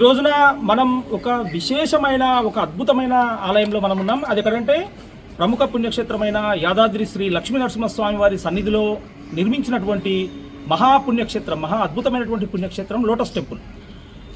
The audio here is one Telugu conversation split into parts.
ఈ రోజున మనం ఒక విశేషమైన ఒక అద్భుతమైన ఆలయంలో మనం ఉన్నాం. అది ఎక్కడంటే ప్రముఖ పుణ్యక్షేత్రమైన యాదాద్రి శ్రీ లక్ష్మీ నరసింహస్వామి వారి సన్నిధిలో నిర్మించినటువంటి మహాపుణ్యక్షేత్రం మహా అద్భుతమైనటువంటి పుణ్యక్షేత్రం లోటస్ టెంపుల్.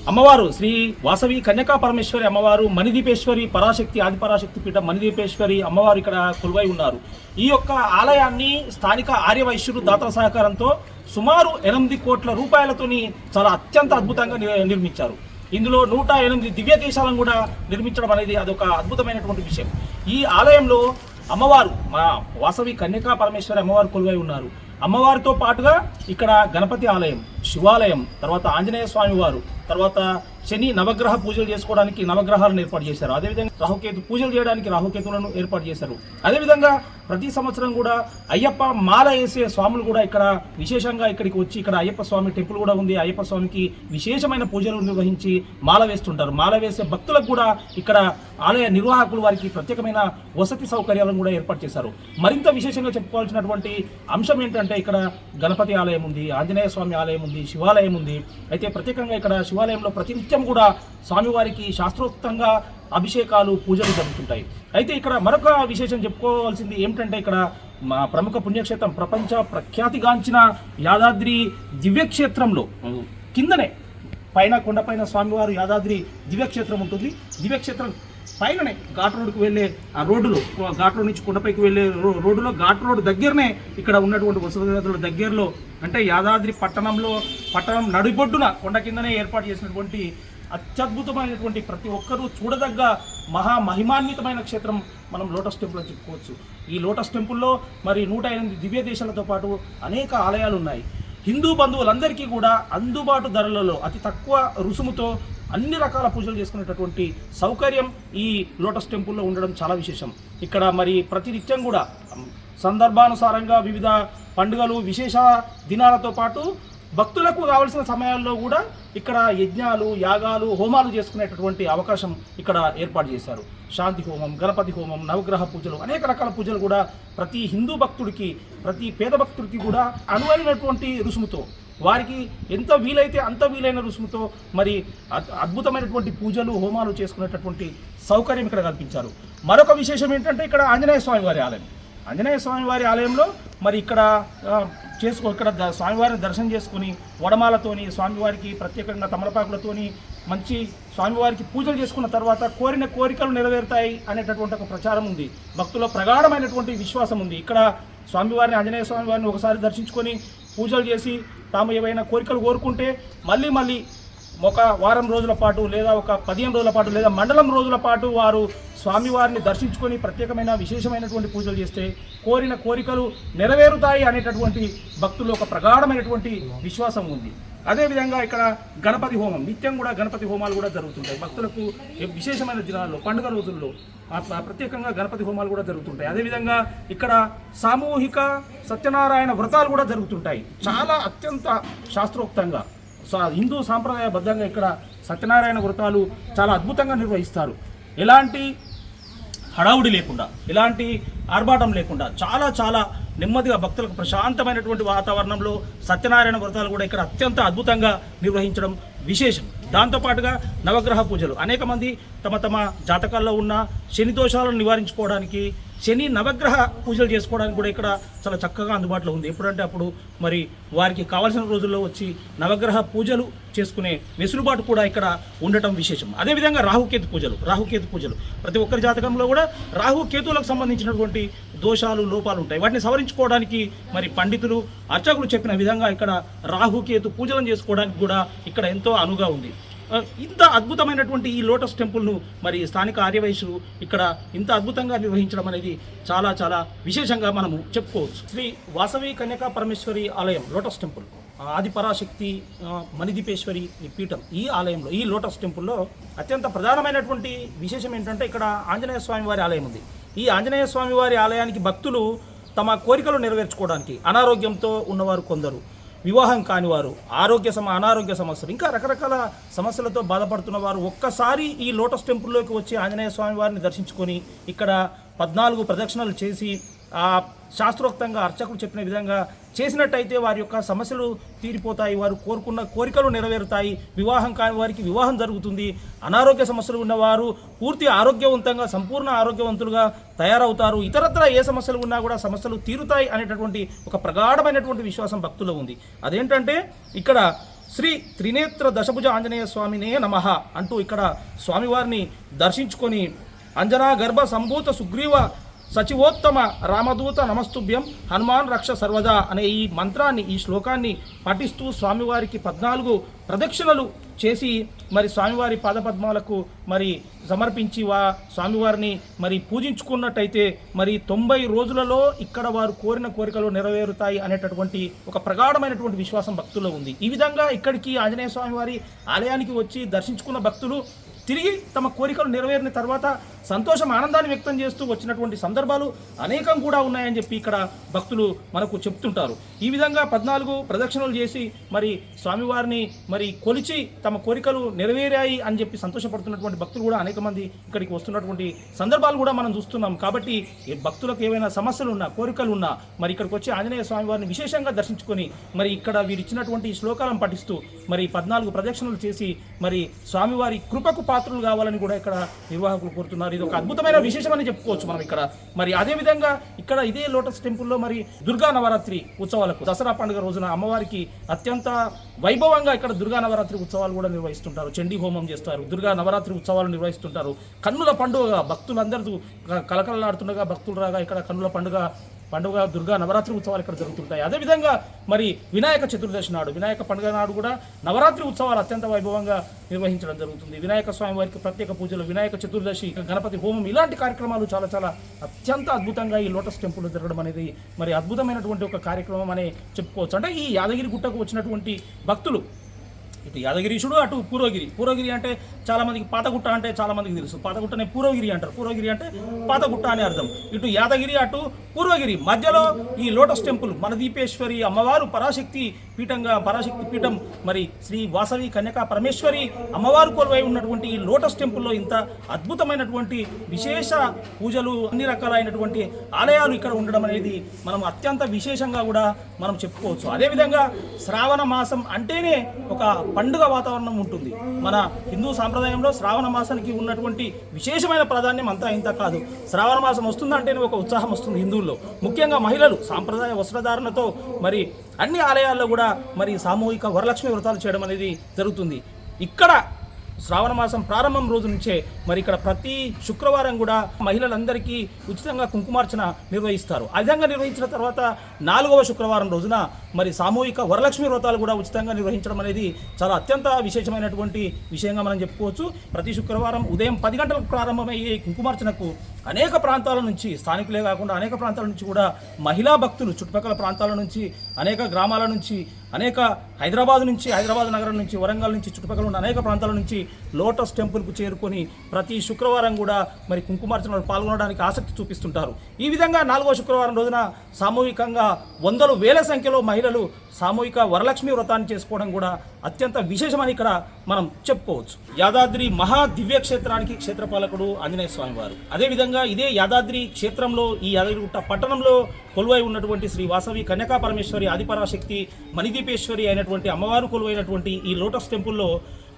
అమ్మవారు శ్రీ వాసవి కన్యకా పరమేశ్వరి అమ్మవారు మణిదీపేశ్వరి పరాశక్తి ఆదిపరాశక్తి పీఠ మణిదీపేశ్వరి అమ్మవారు ఇక్కడ కొలువై ఉన్నారు. ఈ యొక్క ఆలయాన్ని స్థానిక ఆర్యవైశ్యులు దాతల సహకారంతో సుమారు ఎనిమిది కోట్ల రూపాయలతోని చాలా అత్యంత అద్భుతంగా ని- నిర్మించారు. ఇందులో నూట ఎనిమిది దివ్య దేశాలను కూడా నిర్మించడం అనేది అదొక అద్భుతమైనటువంటి విషయం. ఈ ఆలయంలో అమ్మవారు మా వాసవి కన్యకా పరమేశ్వరి అమ్మవారు కొలువై ఉన్నారు. అమ్మవారితో పాటుగా ఇక్కడ గణపతి ఆలయం శివాలయం తర్వాత ఆంజనేయ స్వామి వారు తర్వాత శని నవగ్రహ పూజలు చేసుకోవడానికి నవగ్రహాలను ఏర్పాటు చేశారు. అదేవిధంగా రాహుకేతు పూజలు చేయడానికి రాహుకేతులను ఏర్పాటు చేశారు. అదేవిధంగా ప్రతి సంవత్సరం కూడా అయ్యప్ప మాల వేసే స్వాములు కూడా ఇక్కడ విశేషంగా ఇక్కడికి వచ్చి ఇక్కడ అయ్యప్ప స్వామి టెంపుల్ కూడా ఉంది. అయ్యప్ప స్వామికి విశేషమైన పూజలు నిర్వహించి మాల వేస్తుంటారు. మాల వేసే భక్తులకు కూడా ఇక్కడ ఆలయ నిర్వాహకులు వారికి ప్రత్యేకమైన వసతి సౌకర్యాలను కూడా ఏర్పాటు చేశారు. మరింత విశేషంగా చెప్పుకోవాల్సినటువంటి అంశం ఏంటంటే ఇక్కడ గణపతి ఆలయం ఉంది ఆంజనేయ స్వామి ఆలయం ఉంది శివాలయం ఉంది. అయితే ప్రత్యేకంగా ఇక్కడ శివాలయంలో నిత్యం కూడా స్వామివారికి శాస్త్రోక్తంగా అభిషేకాలు పూజలు జరుగుతుంటాయి. అయితే ఇక్కడ మరొక విశేషం చెప్పుకోవాల్సింది ఏమిటంటే ఇక్కడ మా ప్రముఖ పుణ్యక్షేత్రం ప్రపంచ ప్రఖ్యాతిగాంచిన యాదాద్రి దివ్యక్షేత్రంలో కిందనే పైన కొండపైన స్వామివారు యాదాద్రి దివ్యక్షేత్రం ఉంటుంది. దివ్యక్షేత్రం పైననే ఘాట్ రోడ్డుకు వెళ్ళే ఆ రోడ్డులో ఘాట్ రోడ్ నుంచి కొండపైకి వెళ్ళే రో- రోడ్డులో ఘాట్ రోడ్ దగ్గరనే ఇక్కడ ఉన్నటువంటి వసతుల దగ్గరలో అంటే యాదాద్రి పట్టణంలో పట్టణం నడిబొడ్డున కొండ కిందనే ఏర్పాటు చేసినటువంటి అత్యద్భుతమైనటువంటి ప్రతి ఒక్కరూ చూడదగ్గ మహా మహిమాన్వితమైన క్షేత్రం మనం లోటస్ టెంపుల్ అని చెప్పుకోవచ్చు. ఈ లోటస్ టెంపుల్లో మరి నూట ఎనిమిది దివ్య దేశాలతో పాటు అనేక ఆలయాలు ఉన్నాయి హిందూ బంధువులందరికీ కూడా అందుబాటు ధరలలో అతి తక్కువ రుసుముతో అన్ని రకాల పూజలు చేసుకునేటటువంటి సౌకర్యం ఈ లోటస్ టెంపుల్లో ఉండడం చాలా విశేషం. ఇక్కడ మరి ప్రతినిత్యం కూడా సందర్భానుసారంగా వివిధ పండుగలు విశేష దినాలతో పాటు భక్తులకు కావలసిన సమయాల్లో కూడా ఇక్కడ యజ్ఞాలు యాగాలు హోమాలు చేసుకునేటటువంటి అవకాశం ఇక్కడ ఏర్పాటు చేశారు. శాంతి హోమం గణపతి హోమం నవగ్రహ పూజలు అనేక రకాల పూజలు కూడా ప్రతి హిందూ భక్తుడికి ప్రతి పేద భక్తుడికి కూడా అనువైనటువంటి రుసుముతో వారికి ఎంత వీలైతే అంత వీలైన రుసుముతో మరి అద్- అద్భుతమైనటువంటి పూజలు హోమాలు చేసుకునేటటువంటి సౌకర్యం ఇక్కడ కల్పించారు. మరొక విశేషం ఏంటంటే ఇక్కడ ఆంజనేయ స్వామి వారి ఆలయం. ఆంజనేయ స్వామి వారి ఆలయంలో మరి ఇక్కడ చేసుకో ఇక్కడ స్వామివారిని దర్శనం చేసుకుని వడమాలతోని స్వామివారికి ప్రత్యేకంగా తమలపాకులతోని మంచి స్వామివారికి పూజలు చేసుకున్న తర్వాత కోరిన కోరికలు నెరవేరుతాయి అనేటటువంటి ఒక ప్రచారం ఉంది. భక్తుల ప్రగాఢమైనటువంటి విశ్వాసం ఉంది. ఇక్కడ స్వామివారిని ఆంజనేయ స్వామి వారిని ఒకసారి దర్శించుకొని పూజలు చేసి తాము ఏవైనా కోరికలు కోరుకుంటే మళ్ళీ మళ్ళీ ఒక వారం రోజుల పాటు లేదా ఒక పదిహేను రోజుల పాటు లేదా మండలం రోజుల పాటు వారు స్వామివారిని దర్శించుకొని ప్రత్యేకమైన విశేషమైనటువంటి పూజలు చేస్తే కోరిన కోరికలు నెరవేరుతాయి అనేటటువంటి భక్తులు ఒక ప్రగాఢమైనటువంటి విశ్వాసం ఉంది. అదేవిధంగా ఇక్కడ గణపతి హోమం నిత్యం కూడా గణపతి హోమాలు కూడా జరుగుతుంటాయి. భక్తులకు విశేషమైన దినాల్లో పండుగ రోజుల్లో ప్ర- ప్రత్యేకంగా గణపతి హోమాలు కూడా జరుగుతుంటాయి. అదేవిధంగా ఇక్కడ సామూహిక సత్యనారాయణ వ్రతాలు కూడా జరుగుతుంటాయి. చాలా అత్యంత శాస్త్రోక్తంగా. హిందూ సాంప్రదాయబద్ధంగా ఇక్కడ సత్యనారాయణ వ్రతాలు చాలా అద్భుతంగా నిర్వహిస్తారు. ఎలాంటి హడావుడి లేకుండా ఎలాంటి ఆర్భాటం లేకుండా చాలా చాలా నెమ్మదిగా భక్తులకు ప్రశాంతమైనటువంటి వాతావరణంలో సత్యనారాయణ వ్రతాలు కూడా ఇక్కడ అత్యంత అద్భుతంగా నిర్వహించడం విశేషం. దాంతోపాటుగా నవగ్రహ పూజలు. అనేక మంది తమ తమ జాతకాల్లో ఉన్న శని దోషాలను నివారించుకోవడానికి శని నవగ్రహ పూజలు చేసుకోవడానికి కూడా ఇక్కడ చాలా చక్కగా అందుబాటులో ఉంది. ఎప్పుడంటే అప్పుడు మరి వారికి కావాల్సిన రోజుల్లో వచ్చి నవగ్రహ పూజలు చేసుకునే వెసులుబాటు కూడా ఇక్కడ ఉండటం విశేషం. అదేవిధంగా రాహుకేతు పూజలు రాహుకేతు పూజలు. ప్రతి ఒక్కరి జాతకంలో కూడా రాహుకేతువులకు సంబంధించినటువంటి దోషాలు లోపాలు ఉంటాయి. వాటిని సవరించుకోవడానికి మరి పండితులు అర్చకులు చెప్పిన విధంగా ఇక్కడ రాహుకేతు పూజలను చేసుకోవడానికి కూడా ఇక్కడ ఎంతో అనుగా ఉంది. ఇంత అద్భుతమైనటువంటి ఈ లోటస్ టెంపుల్ను మరి స్థానిక ఆర్యవైశ్యులు ఇక్కడ ఇంత అద్భుతంగా నిర్వహించడం అనేది చాలా చాలా విశేషంగా మనము చెప్పుకోవచ్చు. శ్రీ వాసవి కన్యకా పరమేశ్వరి ఆలయం లోటస్ టెంపుల్. ఆదిపరాశక్తి మణిదీపేశ్వరి పీఠం ఈ ఆలయంలో ఈ లోటస్ టెంపుల్లో అత్యంత ప్రధానమైనటువంటి విశేషం ఏంటంటే ఇక్కడ ఆంజనేయ స్వామి వారి ఆలయం ఉంది. ఈ ఆంజనేయ స్వామి వారి ఆలయానికి భక్తులు తమ కోరికలు నెరవేర్చుకోవడానికి అనారోగ్యంతో ఉన్నవారు కొందరు. వివాహం కానివారు ఆరోగ్య సమ అనారోగ్య సమస్యలు ఇంకా రకరకాల సమస్యలతో బాధపడుతున్న వారు ఒక్కసారి ఈ లోటస్ టెంపుల్లోకి వచ్చి ఆంజనేయ స్వామి వారిని దర్శించుకొని ఇక్కడ పద్నాలుగు ప్రదక్షిణలు చేసి ఆ శాస్త్రోక్తంగా అర్చకులు చెప్పిన విధంగా చేసినట్టయితే వారి యొక్క సమస్యలు తీరిపోతాయి వారు కోరుకున్న కోరికలు నెరవేరుతాయి వివాహం కాని వారికి వివాహం జరుగుతుంది. అనారోగ్య సమస్యలు ఉన్నవారు పూర్తి ఆరోగ్యవంతంగా సంపూర్ణ ఆరోగ్యవంతులుగా తయారవుతారు. ఇతరత్ర ఏ సమస్యలు ఉన్నా కూడా సమస్యలు తీరుతాయి అనేటటువంటి ఒక ప్రగాఢమైనటువంటి విశ్వాసం భక్తుల్లో ఉంది. అదేంటంటే ఇక్కడ శ్రీ త్రినేత్ర దశభుజ ఆంజనేయ స్వామినే నమః అంటూ ఇక్కడ స్వామివారిని దర్శించుకొని అంజనా గర్భ సంభూత సుగ్రీవ సచివోత్తమ రామదూత నమస్తుభ్యం హనుమాన్ రక్ష సర్వదా అనే ఈ మంత్రాన్ని ఈ శ్లోకాన్ని పఠిస్తూ స్వామివారికి పద్నాలుగు ప్రదక్షిణలు చేసి మరి స్వామివారి పాదపద్మాలకు మరి సమర్పించి వా స్వామివారిని మరి పూజించుకున్నట్టయితే మరి తొంభై రోజులలో ఇక్కడ వారు కోరిన కోరికలు నెరవేరుతాయి అనేటటువంటి ఒక ప్రగాఢమైనటువంటి విశ్వాసం భక్తుల్లో ఉంది. ఈ విధంగా ఇక్కడికి ఆంజనేయ స్వామివారి ఆలయానికి వచ్చి దర్శించుకున్న భక్తులు తిరిగి తమ కోరికలు నెరవేరిన తర్వాత సంతోషం ఆనందాన్ని వ్యక్తం చేస్తూ వచ్చినటువంటి సందర్భాలు అనేకం కూడా ఉన్నాయని చెప్పి ఇక్కడ భక్తులు మనకు చెప్తుంటారు. ఈ విధంగా పద్నాలుగు ప్రదక్షిణలు చేసి మరి స్వామివారిని మరి కొలిచి తమ కోరికలు నెరవేరాయి అని చెప్పి సంతోషపడుతున్నటువంటి భక్తులు కూడా అనేక మంది ఇక్కడికి వస్తున్నటువంటి సందర్భాలు కూడా మనం చూస్తున్నాం. కాబట్టి భక్తులకు ఏవైనా సమస్యలు ఉన్నా కోరికలు ఉన్నా మరి ఇక్కడికి వచ్చి ఆంజనేయ స్వామివారిని విశేషంగా దర్శించుకొని మరి ఇక్కడ వీరు ఇచ్చినటువంటి శ్లోకాలను పఠిస్తూ మరి పద్నాలుగు ప్రదక్షిణలు చేసి మరి స్వామివారి కృపకు పాత్రలు కావాలని కూడా ఇక్కడ నిర్వాహకులు కోరుతున్నారు. ఇది ఒక అద్భుతమైన విశేషం అని చెప్పుకోవచ్చు మనం ఇక్కడ. మరి అదే విధంగా ఇక్కడ ఇదే లోటస్ టెంపుల్లో మరి దుర్గా నవరాత్రి ఉత్సవాలకు దసరా పండుగ రోజున అమ్మవారికి అత్యంత వైభవంగా ఇక్కడ దుర్గా నవరాత్రి ఉత్సవాలు కూడా నిర్వహిస్తుంటారు. చండీ హోమం చేస్తారు. దుర్గా నవరాత్రి ఉత్సవాలు నిర్వహిస్తుంటారు. కన్నుల పండుగ భక్తులందరూ కలకలలాడుతుండగా భక్తులు రాగా ఇక్కడ కన్నుల పండుగ పండుగ దుర్గా నవరాత్రి ఉత్సవాలు ఇక్కడ జరుగుతుంటాయి. అదేవిధంగా మరి వినాయక చతుర్దశి నాడు వినాయక పండుగ నాడు కూడా నవరాత్రి ఉత్సవాలు అత్యంత వైభవంగా నిర్వహించడం జరుగుతుంది. వినాయక స్వామి వారికి ప్రత్యేక పూజలు వినాయక చతుర్దశి గణపతి హోమం ఇలాంటి కార్యక్రమాలు చాలా చాలా అత్యంత అద్భుతంగా ఈ లోటస్ టెంపుల్లో జరగడం అనేది మరి అద్భుతమైనటువంటి ఒక కార్యక్రమం అనే చెప్పుకోవచ్చు. అంటే ఈ యాదగిరి గుట్టకు వచ్చినటువంటి భక్తులు ఇటు యాదగిరీషుడు అటు పూర్వగిరి పూర్వగిరి అంటే చాలా మందికి పాతగుట్ట అంటే చాలా మందికి తెలుసు. పాతగుట్టనే పూర్వగిరి అంటారు. పూర్వగిరి అంటే పాతగుట్ట అని అర్థం. ఇటు యాదగిరి అటు పూర్వగిరి మధ్యలో ఈ లోటస్ టెంపుల్ మనదీపేశ్వరి అమ్మవారు పరాశక్తి పీఠంగా పరాశక్తి పీఠం మరి శ్రీ వాసవి కన్యకా పరమేశ్వరి అమ్మవారు కొలువై ఉన్నటువంటి ఈ లోటస్ టెంపుల్లో ఇంత అద్భుతమైనటువంటి విశేష పూజలు అన్ని రకాలైనటువంటి ఆలయాలు ఇక్కడ ఉండడం అనేది మనం అత్యంత విశేషంగా కూడా మనం చెప్పుకోవచ్చు. అదేవిధంగా శ్రావణ మాసం అంటేనే ఒక పండుగ వాతావరణం ఉంటుంది. మన హిందూ సాంప్రదాయంలో శ్రావణ మాసానికి ఉన్నటువంటి విశేషమైన ప్రాధాన్యం అంతా ఇంత కాదు. శ్రావణ మాసం వస్తుందంటేనే ఒక ఉత్సాహం వస్తుంది హిందువుల్లో. ముఖ్యంగా మహిళలు సాంప్రదాయ వస్త్రధారణతో మరి అన్ని ఆలయాల్లో కూడా మరి సామూహిక వరలక్ష్మి వ్రతాలు చేయడం అనేది జరుగుతుంది. ఇక్కడ శ్రావణ మాసం ప్రారంభం రోజు నుంచే మరి ఇక్కడ ప్రతి శుక్రవారం కూడా మహిళలందరికీ ఉచితంగా కుంకుమార్చన నిర్వహిస్తారు. ఆ విధంగా నిర్వహించిన తర్వాత నాలుగవ శుక్రవారం రోజున మరి సామూహిక వరలక్ష్మి వ్రతాలు కూడా ఉచితంగా నిర్వహించడం అనేది చాలా అత్యంత విశేషమైనటువంటి విషయంగా మనం చెప్పుకోవచ్చు. ప్రతి శుక్రవారం ఉదయం పది గంటలకు ప్రారంభమయ్యే కుంకుమార్చనకు అనేక ప్రాంతాల నుంచి స్థానికులే కాకుండా అనేక ప్రాంతాల నుంచి కూడా మహిళా భక్తులు చుట్టుపక్కల ప్రాంతాల నుంచి అనేక గ్రామాల నుంచి అనేక హైదరాబాద్ నుంచి హైదరాబాద్ నగరం నుంచి వరంగల్ నుంచి చుట్టుపక్కల ఉన్న అనేక ప్రాంతాల నుంచి లోటస్ టెంపుల్కు చేరుకొని ప్రతి శుక్రవారం కూడా మరి కుంకుమార్చనలో పాల్గొనడానికి ఆసక్తి చూపిస్తుంటారు. ఈ విధంగా నాలుగో శుక్రవారం రోజున సామూహికంగా వందలు వేల సంఖ్యలో మహిళలు సామూహిక వరలక్ష్మి వ్రతాన్ని చేసుకోవడం కూడా అత్యంత విశేషమని ఇక్కడ మనం చెప్పుకోవచ్చు. యాదాద్రి మహా దివ్య క్షేత్రానికి క్షేత్రపాలకుడు ఆంజనేయ స్వామి వారు. అదేవిధంగా ఇదే యాదాద్రి క్షేత్రంలో ఈ యాదగిరిగుట్ట పట్టణంలో కొలువై ఉన్నటువంటి శ్రీ వాసవి కన్యకా పరమేశ్వరి ఆదిపరాశక్తి మణిదీపేశ్వరి అయినటువంటి అమ్మవారు కొలువైనటువంటి ఈ లోటస్ టెంపుల్లో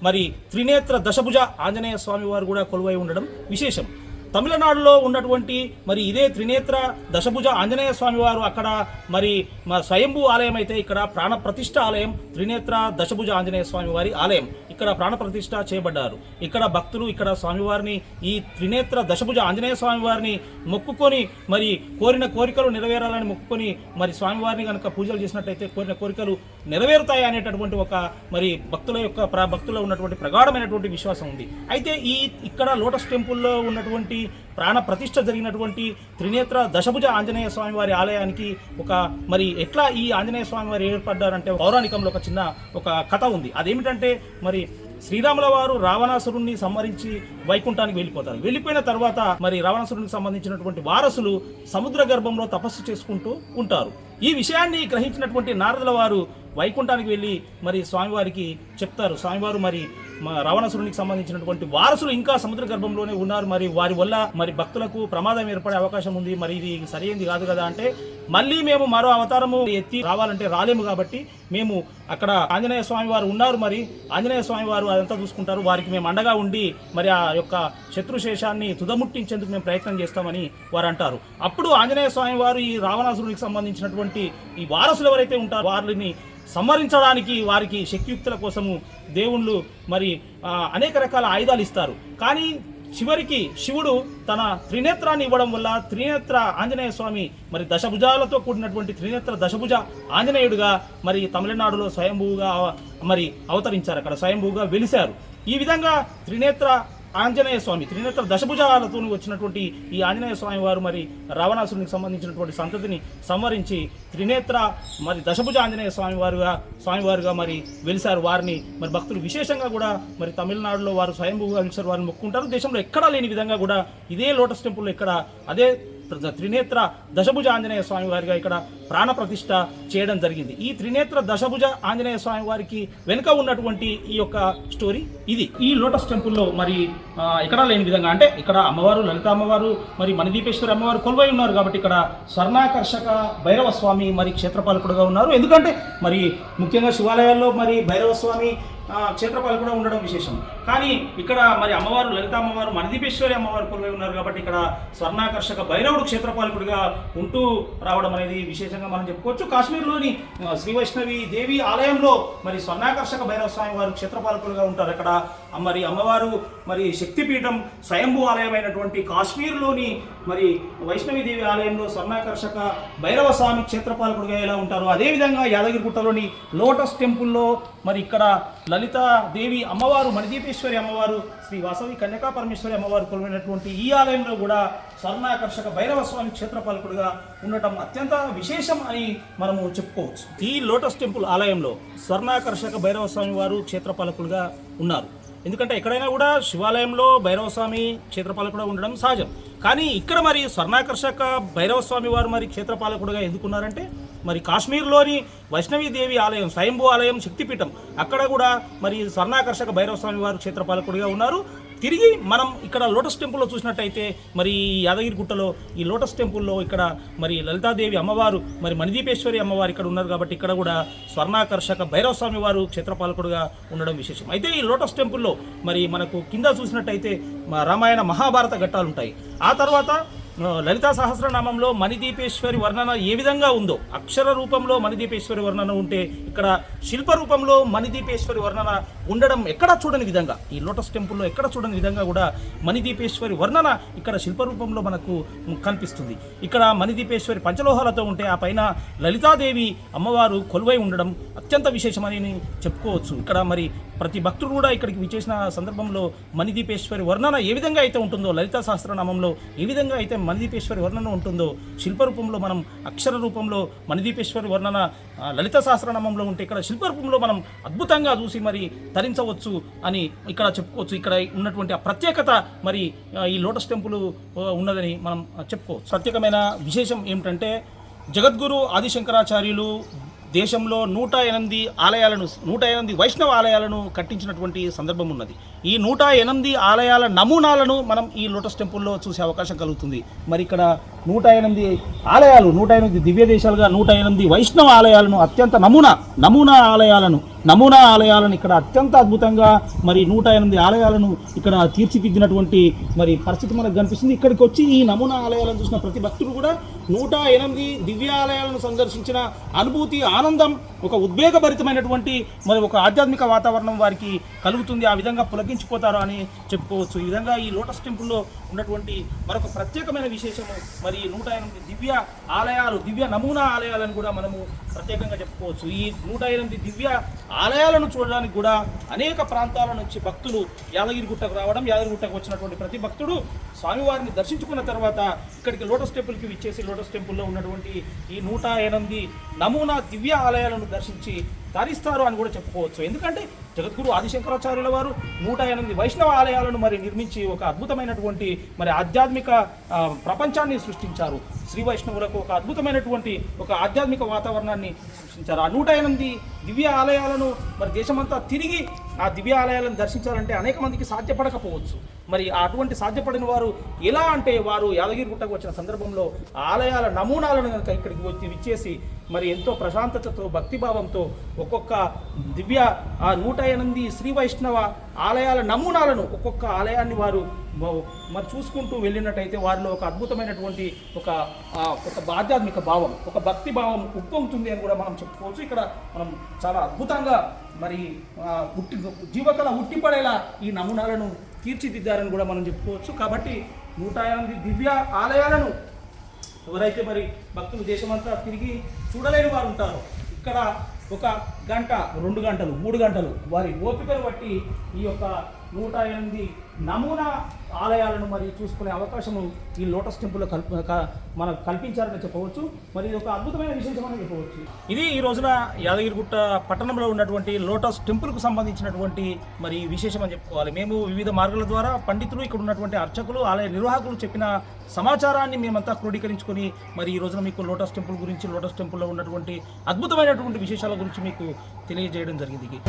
మరి త్రినేత్ర దశభుజ ఆంజనేయ స్వామి వారు కూడా కొలువై ఉండడం విశేషం. తమిళనాడులో ఉన్నటువంటి మరి ఇదే త్రినేత్ర దశభుజ ఆంజనేయ స్వామి వారు అక్కడ మరి మా స్వయంభూ ఆలయం అయితే ఇక్కడ ప్రాణ ప్రతిష్ఠ ఆలయం త్రినేత్ర దశభుజ ఆంజనేయ స్వామి వారి ఆలయం. ఇక్కడ ప్రాణ ప్రతిష్ఠ చేయబడ్డారు. ఇక్కడ భక్తులు ఇక్కడ స్వామివారిని ఈ త్రినేత్ర దశభుజ ఆంజనేయ స్వామివారిని మొక్కుకొని మరి కోరిన కోరికలు నెరవేరాలని మొక్కుకొని మరి స్వామివారిని కనుక పూజలు చేసినట్టయితే కోరిన కోరికలు నెరవేరుతాయి అనేటటువంటి ఒక మరి భక్తుల యొక్క ప్ర- భక్తుల్లో ఉన్నటువంటి ప్రగాఢమైనటువంటి విశ్వాసం ఉంది. అయితే ఈ ఇక్కడ లోటస్ టెంపుల్లో ఉన్నటువంటి ప్రాణ ప్రతిష్ఠ జరిగినటువంటి త్రినేత్ర దశభుజ ఆంజనేయ స్వామి వారి ఆలయానికి ఒక మరి ఎట్లా ఈ ఆంజనేయ స్వామి వారు ఏర్పడ్డారంటే పౌరాణికంలో ఒక చిన్న ఒక కథ ఉంది. అదేమిటంటే మరి శ్రీరాముల వారు రావణాసురుణ్ణి సంహరించి వైకుంఠానికి వెళ్ళిపోతారు. వెళ్ళిపోయిన తర్వాత మరి రావణాసురునికి సంబంధించినటువంటి వారసులు సముద్ర గర్భంలో తపస్సు చేసుకుంటూ ఉంటారు. ఈ విషయాన్ని గ్రహించినటువంటి నారదుల వారు వైకుంఠానికి వెళ్ళి మరి స్వామివారికి చెప్తారు. స్వామివారు మరి రావణాసురునికి సంబంధించినటువంటి వారసులు ఇంకా సముద్ర గర్భంలోనే ఉన్నారు. మరి వారి వల్ల మరి భక్తులకు ప్రమాదం ఏర్పడే అవకాశం ఉంది. మరి ఇది సరైనది కాదు కదా అంటే మళ్ళీ మేము మరో అవతారము ఎత్తి రావాలంటే రాలేము కాబట్టి మేము అక్కడ ఆంజనేయ స్వామి వారు ఉన్నారు. మరి ఆంజనేయ స్వామి వారు అదంతా చూసుకుంటారు. వారికి మేము అండగా ఉండి మరి ఆ యొక్క శత్రుశేషాన్ని తుదముట్టించేందుకు మేము ప్రయత్నం చేస్తామని వారు అంటారు. అప్పుడు ఆంజనేయ స్వామి వారు ఈ రావణాసురునికి సంబంధించినటువంటి ఈ వారసులు ఎవరైతే ఉంటారో వారిని సంహరించడానికి వారికి శక్తియుక్తుల కోసము దేవుళ్ళు మరి అనేక రకాల ఆయుధాలు ఇస్తారు. కానీ చివరికి శివుడు తన త్రినేత్రాన్ని ఇవ్వడం వల్ల త్రినేత్ర ఆంజనేయ స్వామి మరి దశభుజాలతో కూడినటువంటి త్రినేత్ర దశభుజ ఆంజనేయుడుగా మరి తమిళనాడులో స్వయంభూగా మరి అవతరించారు. అక్కడ స్వయంభూగా వెలిశారు. ఈ విధంగా త్రినేత్ర ఆంజనేయ స్వామి త్రినేత్ర దశభుజాలతో వచ్చినటువంటి ఈ ఆంజనేయ స్వామి వారు మరి రావణాసురునికి సంబంధించినటువంటి సంతతిని సంవరించి త్రినేత్ర మరి దశభుజ ఆంజనేయ స్వామి వారుగా స్వామివారుగా మరి వెలిశారు వారిని మరి భక్తులు విశేషంగా కూడా మరి తమిళనాడులో వారు స్వయంభూగా వెలిసారు. వారిని మొక్కుంటారు. దేశంలో ఎక్కడా లేని విధంగా కూడా ఇదే లోటస్ టెంపుల్ ఇక్కడ అదే త్రినేత్ర దశభుజ ఆంజనేయ స్వామి వారిగా ఇక్కడ ప్రాణప్రతిష్ఠ చేయడం జరిగింది. ఈ త్రినేత్ర దశభుజ ఆంజనేయ స్వామి వారికి వెనుక ఉన్నటువంటి ఈ యొక్క స్టోరీ ఇది. ఈ లోటస్ టెంపుల్లో మరి ఇక్కడ లేని విధంగా అంటే ఇక్కడ అమ్మవారు లలిత అమ్మవారు మరి మణిదీపేశ్వరి అమ్మవారు కొలువై ఉన్నారు కాబట్టి ఇక్కడ స్వర్ణాకర్షక భైరవ స్వామి మరి క్షేత్రపాలకుడుగా ఉన్నారు. ఎందుకంటే మరి ముఖ్యంగా శివాలయాల్లో మరి భైరవ స్వామి క్షేత్రపాలు కూడా ఉండడం విశేషం. కానీ ఇక్కడ మరి అమ్మవారు లలిత అమ్మవారు మనదీపేశ్వరి అమ్మవారు కొలువై ఉన్నారు కాబట్టి ఇక్కడ స్వర్ణాకర్షక భైరవుడు క్షేత్రపాలకుడిగా ఉంటూ రావడం అనేది విశేషంగా మనం చెప్పుకోవచ్చు. కాశ్మీర్లోని శ్రీ వైష్ణవి దేవి ఆలయంలో మరి స్వర్ణాకర్షక భైరవ స్వామి వారు క్షేత్రపాలకులుగా ఉంటారు. అక్కడ మరి అమ్మవారు మరి శక్తిపీఠం స్వయంభూ ఆలయమైనటువంటి కాశ్మీర్లోని మరి వైష్ణవిదేవి ఆలయంలో స్వర్ణాకర్షక భైరవ స్వామి క్షేత్రపాలకుడిగా ఎలా ఉంటారో అదేవిధంగా యాదగిరిగుట్టలోని లోటస్ టెంపుల్లో మరి ఇక్కడ లలిత దేవి అమ్మవారు మణిదీపేశ్వరి అమ్మవారు శ్రీ వాసవి కన్యకా పరమేశ్వరి అమ్మవారు కొలువైనటువంటి ఈ ఆలయంలో కూడా స్వర్ణాకర్షక భైరవ స్వామి క్షేత్రపాలకుడిగా ఉండటం అత్యంత విశేషం అని మనము చెప్పుకోవచ్చు. ఈ లోటస్ టెంపుల్ ఆలయంలో స్వర్ణాకర్షక భైరవ స్వామి వారు క్షేత్రపాలకులుగా ఉన్నారు. ఎందుకంటే ఎక్కడైనా కూడా శివాలయంలో భైరవస్వామి క్షేత్రపాలకుడు ఉండడం సహజం. కానీ ఇక్కడ మరి స్వర్ణాకర్షక భైరవస్వామి వారు మరి క్షేత్రపాలకుడుగా ఎందుకున్నారంటే మరి కాశ్మీర్లోని వైష్ణవి దేవి ఆలయం స్వయంభూ ఆలయం శక్తిపీఠం అక్కడ కూడా మరి స్వర్ణాకర్షక భైరవస్వామి వారు క్షేత్రపాలకుడిగా ఉన్నారు. తిరిగి మనం ఇక్కడ లోటస్ టెంపుల్లో చూసినట్టయితే మరి ఈ యాదగిరిగుట్టలో ఈ లోటస్ టెంపుల్లో ఇక్కడ మరి లలితాదేవి అమ్మవారు మరి మణిదీపేశ్వరి అమ్మవారు ఇక్కడ ఉన్నారు కాబట్టి ఇక్కడ కూడా స్వర్ణాకర్షక భైరవ స్వామి వారు క్షేత్రపాలకుడుగా ఉండడం విశేషం. అయితే ఈ లోటస్ టెంపుల్లో మరి మనకు కింద చూసినట్టయితే మా రామాయణ మహాభారత ఘట్టాలు ఉంటాయి ఆ తర్వాత లలితా సహస్రనామంలో మణిదీపేశ్వరి వర్ణన ఏ విధంగా ఉందో అక్షర రూపంలో మణిదీపేశ్వరి వర్ణన ఉంటే ఇక్కడ శిల్ప రూపంలో మణిదీపేశ్వరి వర్ణన ఉండడం ఎక్కడ చూడని విధంగా ఈ లోటస్ టెంపుల్లో ఎక్కడ చూడని విధంగా కూడా మణిదీపేశ్వరి వర్ణన ఇక్కడ శిల్ప రూపంలో మనకు కనిపిస్తుంది. ఇక్కడ మణిదీపేశ్వరి పంచలోహాలతో ఉంటే ఆ పైన లలితాదేవి అమ్మవారు కొలువై ఉండడం అత్యంత విశేషమని చెప్పుకోవచ్చు. ఇక్కడ మరి ప్రతి భక్తుడు కూడా ఇక్కడికి విచ్చేసిన సందర్భంలో మణిదీపేశ్వరి వర్ణన ఏ విధంగా అయితే ఉంటుందో లలిత సహస్రనామంలో ఏ విధంగా అయితే మణిదీపేశ్వరి వర్ణన ఉంటుందో శిల్ప రూపంలో మనం అక్షర రూపంలో మణిదీపేశ్వరి వర్ణన లలిత సహస్రనామంలో ఉంటే ఇక్కడ శిల్ప రూపంలో మనం అద్భుతంగా చూసి మరి తరించవచ్చు అని ఇక్కడ చెప్పుకోవచ్చు. ఇక్కడ ఉన్నటువంటి ఆ ప్రత్యేకత మరి ఈ లోటస్ టెంపుల్ ఉన్నదని మనం చెప్పుకోవచ్చు. ప్రత్యేకమైన విశేషం ఏమిటంటే జగద్గురు ఆదిశంకరాచార్యులు దేశంలో నూట ఎనిమిది ఆలయాలను నూట ఎనిమిది వైష్ణవ ఆలయాలను కట్టించినటువంటి సందర్భం ఉన్నది. ఈ నూట ఎనిమిది ఆలయాల నమూనాలను మనం ఈ లోటస్ టెంపుల్లో చూసే అవకాశం కలుగుతుంది. మరి ఇక్కడ నూట ఎనిమిది ఆలయాలు నూట ఎనిమిది దివ్య దేశాలుగా నూట ఎనిమిది వైష్ణవ ఆలయాలను అత్యంత నమూనా నమూనా ఆలయాలను నమూనా ఆలయాలను ఇక్కడ అత్యంత అద్భుతంగా మరి నూట ఎనిమిది ఆలయాలను ఇక్కడ తీర్చిదిద్దినటువంటి మరి పరిస్థితి మనకు కనిపిస్తుంది. ఇక్కడికి వచ్చి ఈ నమూనా ఆలయాలను చూసిన ప్రతి భక్తుడు కూడా నూట ఎనిమిది దివ్య ఆలయాలను సందర్శించిన అనుభూతి ఆనందం ఒక ఉద్వేగభరితమైనటువంటి మరి ఒక ఆధ్యాత్మిక వాతావరణం వారికి కలుగుతుంది. ఆ విధంగా పులకించిపోతారు అని చెప్పుకోవచ్చు. ఈ విధంగా ఈ లోటస్ టెంపుల్లో ఉన్నటువంటి మరొక ప్రత్యేకమైన విశేషము మరి నూట ఎనిమిది దివ్య ఆలయాలు దివ్య నమూనా ఆలయాలను కూడా మనము ప్రత్యేకంగా చెప్పుకోవచ్చు. ఈ నూట ఎనిమిది దివ్య ఆలయాలను చూడడానికి కూడా అనేక ప్రాంతాల నుంచి భక్తులు యాదగిరిగుట్టకు రావడం యాదగిరిగుట్టకు వచ్చినటువంటి ప్రతి భక్తుడు స్వామివారిని దర్శించుకున్న తర్వాత ఇక్కడికి లోటస్ టెంపుల్కి విచ్చేసి లోటస్ టెంపుల్లో ఉన్నటువంటి ఈ నూట ఎనిమిది నమూనా దివ్య ఆలయాలను దర్శించి తరిస్తారు అని కూడా చెప్పుకోవచ్చు. ఎందుకంటే జగద్గురు ఆదిశంకరాచార్యుల వారు నూట ఎనిమిది వైష్ణవ ఆలయాలను మరి నిర్మించి ఒక అద్భుతమైనటువంటి మరి ఆధ్యాత్మిక ప్రపంచాన్ని సృష్టించారు. శ్రీ వైష్ణవులకు ఒక అద్భుతమైనటువంటి ఒక ఆధ్యాత్మిక వాతావరణాన్ని సృష్టించారు. ఆ నూట ఎనిమిది దివ్య ఆలయాలను మరి దేశమంతా తిరిగి ఆ దివ్య ఆలయాలను దర్శించాలంటే అనేక మందికి సాధ్యపడకపోవచ్చు. మరి అటువంటి సాధ్యపడిన వారు ఎలా అంటే వారు యాదగిరిగుట్టకు వచ్చిన సందర్భంలో ఆలయాల నమూనాలను కనుక ఇక్కడికి వచ్చి ఇచ్చేసి మరి ఎంతో ప్రశాంతతతో భక్తిభావంతో ఒక్కొక్క దివ్య ఆ నూట ఎనిమిది శ్రీ వైష్ణవ ఆలయాల నమూనాలను ఒక్కొక్క ఆలయాన్ని వారు మరి చూసుకుంటూ వెళ్ళినట్టయితే వారిలో ఒక అద్భుతమైనటువంటి ఒక ఒక ఆధ్యాత్మిక భావం ఒక భక్తి భావం ఉప్పొంగుతుంది అని కూడా మనం చెప్పుకోవచ్చు. ఇక్కడ మనం చాలా అద్భుతంగా మరి ఉట్టి జీవకళ ఉట్టిపడేలా ఈ నమూనాలను తీర్చిదిద్దారని కూడా మనం చెప్పుకోవచ్చు. కాబట్టి నూట ఎనిమిది దివ్య ఆలయాలను ఎవరైతే మరి భక్తులు దేశమంతా తిరిగి చూడలేని వారు ఉంటారు ఇక్కడ ఒక గంట రెండు గంటలు మూడు గంటలు వారి ఓపికను బట్టి ఈ యొక్క నూట ఎనిమిది నమూనా ఆలయాలను మరి చూసుకునే అవకాశము ఈ లోటస్ టెంపుల్లో కల్ప మనం కల్పించారని చెప్పవచ్చు. మరి ఇది ఒక అద్భుతమైన విశేషం అని చెప్పవచ్చు. ఇది ఈ రోజున యాదగిరిగుట్ట పట్టణంలో ఉన్నటువంటి లోటస్ టెంపుల్కు సంబంధించినటువంటి మరి విశేషం అని చెప్పుకోవాలి. మేము వివిధ మార్గాల ద్వారా పండితులు ఇక్కడ ఉన్నటువంటి అర్చకులు ఆలయ నిర్వాహకులు చెప్పిన సమాచారాన్ని మేమంతా క్రోడీకరించుకొని మరి ఈ రోజున మీకు లోటస్ టెంపుల్ గురించి లోటస్ టెంపుల్లో ఉన్నటువంటి అద్భుతమైనటువంటి విశేషాల గురించి మీకు తెలియజేయడం జరిగింది.